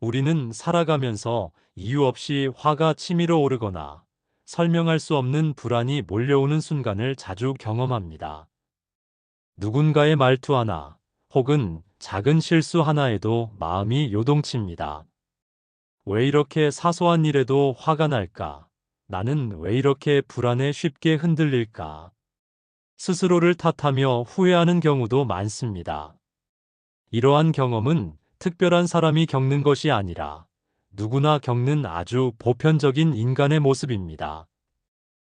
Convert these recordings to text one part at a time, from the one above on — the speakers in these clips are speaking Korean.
우리는 살아가면서 이유 없이 화가 치밀어 오르거나 설명할 수 없는 불안이 몰려오는 순간을 자주 경험합니다. 누군가의 말투 하나 혹은 작은 실수 하나에도 마음이 요동칩니다. 왜 이렇게 사소한 일에도 화가 날까? 나는 왜 이렇게 불안에 쉽게 흔들릴까? 스스로를 탓하며 후회하는 경우도 많습니다. 이러한 경험은 특별한 사람이 겪는 것이 아니라 누구나 겪는 아주 보편적인 인간의 모습입니다.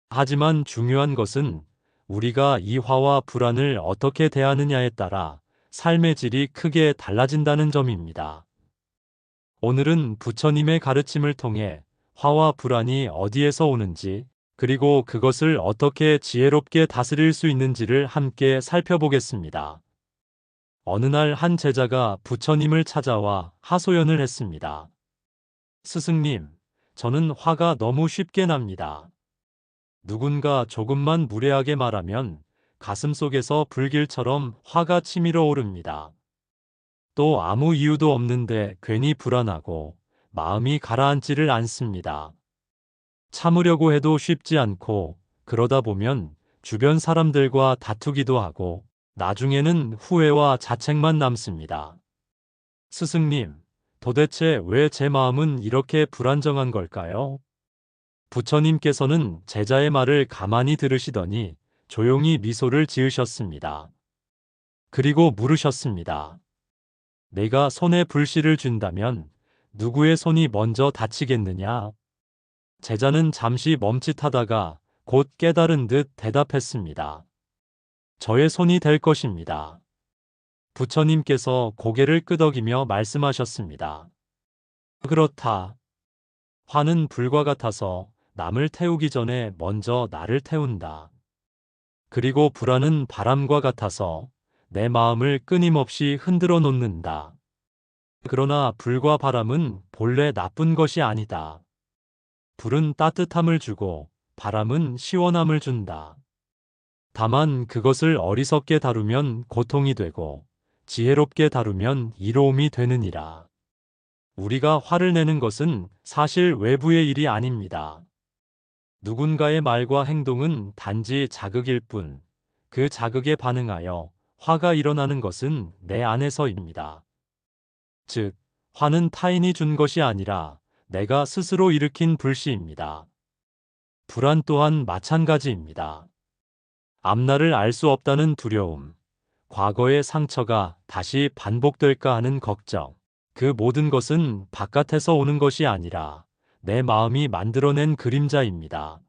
하지만 중요한 것은 우리가 이 화와 불안을 어떻게 대하느냐에 따라 삶의 질이 크게 달라진다는 점입니다. 오늘은 부처님의 가르침을 통해 화와 불안이 어디에서 오는지, 그리고 그것을 어떻게 지혜롭게 다스릴 수 있는지를 함께 살펴보겠습니다. 어느 날 한 제자가 부처님을 찾아와 하소연을 했습니다. 스승님, 저는 화가 너무 쉽게 납니다. 누군가 조금만 무례하게 말하면 가슴 속에서 불길처럼 화가 치밀어 오릅니다. 또 아무 이유도 없는데 괜히 불안하고 마음이 가라앉지를 않습니다. 참으려고 해도 쉽지 않고 그러다 보면 주변 사람들과 다투기도 하고 나중에는 후회와 자책만 남습니다. 스승님, 도대체 왜 제 마음은 이렇게 불안정한 걸까요? 부처님께서는 제자의 말을 가만히 들으시더니 조용히 미소를 지으셨습니다. 그리고 물으셨습니다. 내가 손에 불씨를 쥔다면 누구의 손이 먼저 다치겠느냐? 제자는 잠시 멈칫하다가 곧 깨달은 듯 대답했습니다. 저의 손이 될 것입니다. 부처님께서 고개를 끄덕이며 말씀하셨습니다. 그렇다. 화는 불과 같아서 남을 태우기 전에 먼저 나를 태운다. 그리고 불안은 바람과 같아서 내 마음을 끊임없이 흔들어 놓는다. 그러나 불과 바람은 본래 나쁜 것이 아니다. 불은 따뜻함을 주고 바람은 시원함을 준다. 다만 그것을 어리석게 다루면 고통이 되고 지혜롭게 다루면 이로움이 되느니라. 우리가 화를 내는 것은 사실 외부의 일이 아닙니다. 누군가의 말과 행동은 단지 자극일 뿐, 그 자극에 반응하여 화가 일어나는 것은 내 안에서입니다. 즉, 화는 타인이 준 것이 아니라 내가 스스로 일으킨 불씨입니다. 불안 또한 마찬가지입니다. 앞날을 알 수 없다는 두려움, 과거의 상처가 다시 반복될까 하는 걱정, 그 모든 것은 바깥에서 오는 것이 아니라 내 마음이 만들어낸 그림자입니다.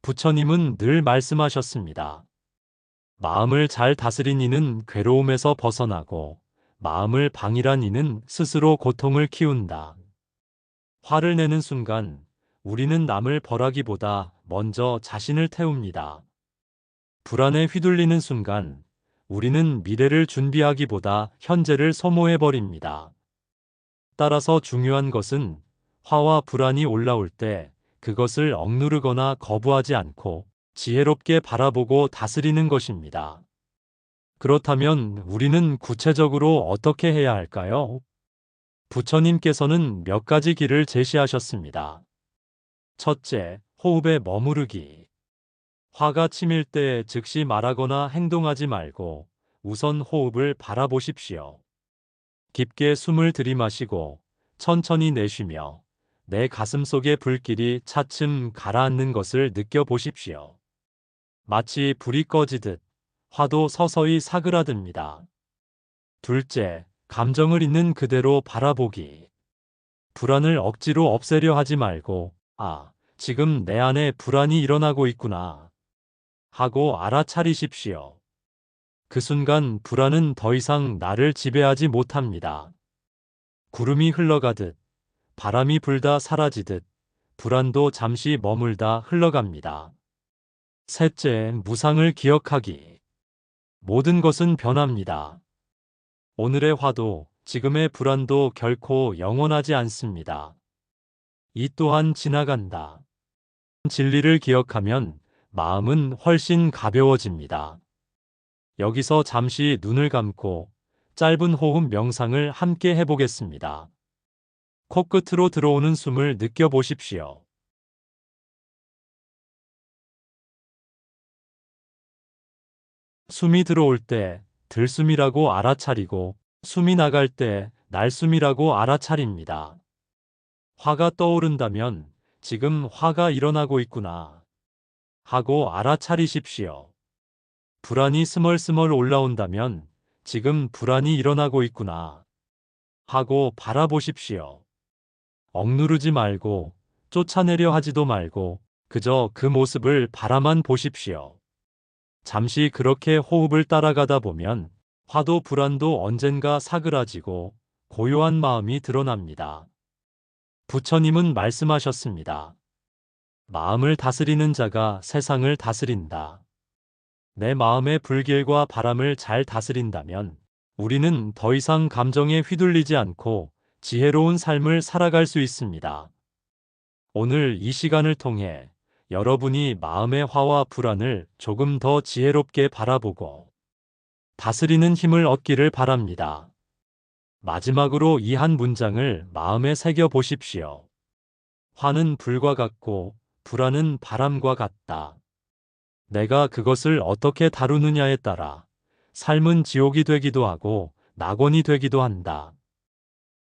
부처님은 늘 말씀하셨습니다. 마음을 잘 다스린 이는 괴로움에서 벗어나고 마음을 방일한 이는 스스로 고통을 키운다. 화를 내는 순간 우리는 남을 벌하기보다 먼저 자신을 태웁니다. 불안에 휘둘리는 순간 우리는 미래를 준비하기보다 현재를 소모해버립니다. 따라서 중요한 것은 화와 불안이 올라올 때 그것을 억누르거나 거부하지 않고 지혜롭게 바라보고 다스리는 것입니다. 그렇다면 우리는 구체적으로 어떻게 해야 할까요? 부처님께서는 몇 가지 길을 제시하셨습니다. 첫째, 호흡에 머무르기. 화가 치밀 때 즉시 말하거나 행동하지 말고 우선 호흡을 바라보십시오. 깊게 숨을 들이마시고 천천히 내쉬며 내 가슴 속의 불길이 차츰 가라앉는 것을 느껴보십시오. 마치 불이 꺼지듯 화도 서서히 사그라듭니다. 둘째, 감정을 있는 그대로 바라보기. 불안을 억지로 없애려 하지 말고, 아, 지금 내 안에 불안이 일어나고 있구나. 하고 알아차리십시오. 그 순간 불안은 더 이상 나를 지배하지 못합니다. 구름이 흘러가듯 바람이 불다 사라지듯 불안도 잠시 머물다 흘러갑니다. 셋째, 무상을 기억하기. 모든 것은 변합니다. 오늘의 화도 지금의 불안도 결코 영원하지 않습니다. 이 또한 지나간다. 진리를 기억하면 마음은 훨씬 가벼워집니다. 여기서 잠시 눈을 감고 짧은 호흡 명상을 함께 해보겠습니다. 코끝으로 들어오는 숨을 느껴보십시오. 숨이 들어올 때 들숨이라고 알아차리고 숨이 나갈 때 날숨이라고 알아차립니다. 화가 떠오른다면 지금 화가 일어나고 있구나 하고 알아차리십시오. 불안이 스멀스멀 올라온다면 지금 불안이 일어나고 있구나 하고 바라보십시오. 억누르지 말고 쫓아내려 하지도 말고 그저 그 모습을 바라만 보십시오. 잠시 그렇게 호흡을 따라가다 보면 화도 불안도 언젠가 사그라지고 고요한 마음이 드러납니다. 부처님은 말씀하셨습니다. 마음을 다스리는 자가 세상을 다스린다. 내 마음의 불길과 바람을 잘 다스린다면 우리는 더 이상 감정에 휘둘리지 않고 지혜로운 삶을 살아갈 수 있습니다. 오늘 이 시간을 통해 여러분이 마음의 화와 불안을 조금 더 지혜롭게 바라보고 다스리는 힘을 얻기를 바랍니다. 마지막으로 이 한 문장을 마음에 새겨 보십시오. 화는 불과 같고 불안은 바람과 같다. 내가 그것을 어떻게 다루느냐에 따라 삶은 지옥이 되기도 하고 낙원이 되기도 한다.